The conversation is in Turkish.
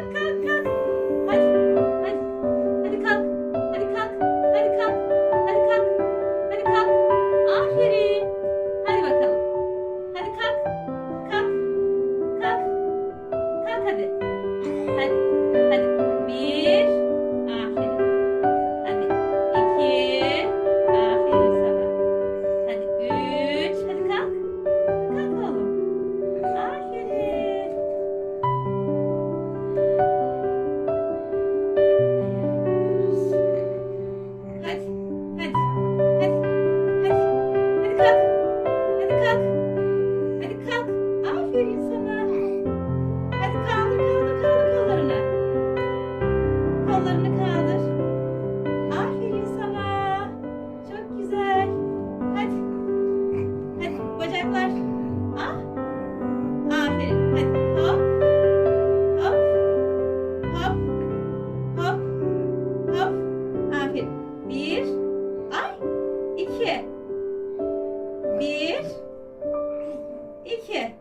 Hadi hadi. Hadi kalk. Hadi kalk. Hadi kalk. Hadi kalk. Hadi kalk. Aferin. Hadi bakalım. Hadi kalk. Kalk. Kalk. Kalk hadi. Hadi. Kalk. Hadi kalk. Aferin sana. Hadi kaldır kaldır kaldır kollarını. Kollarını kaldır. Aferin sana. Çok güzel. Hadi. Hadi bacaklar. Ah. Aferin. Hadi hop. Hop. Hop. Hop. Hop. Aferin. Bir. Ay. Bir. İki.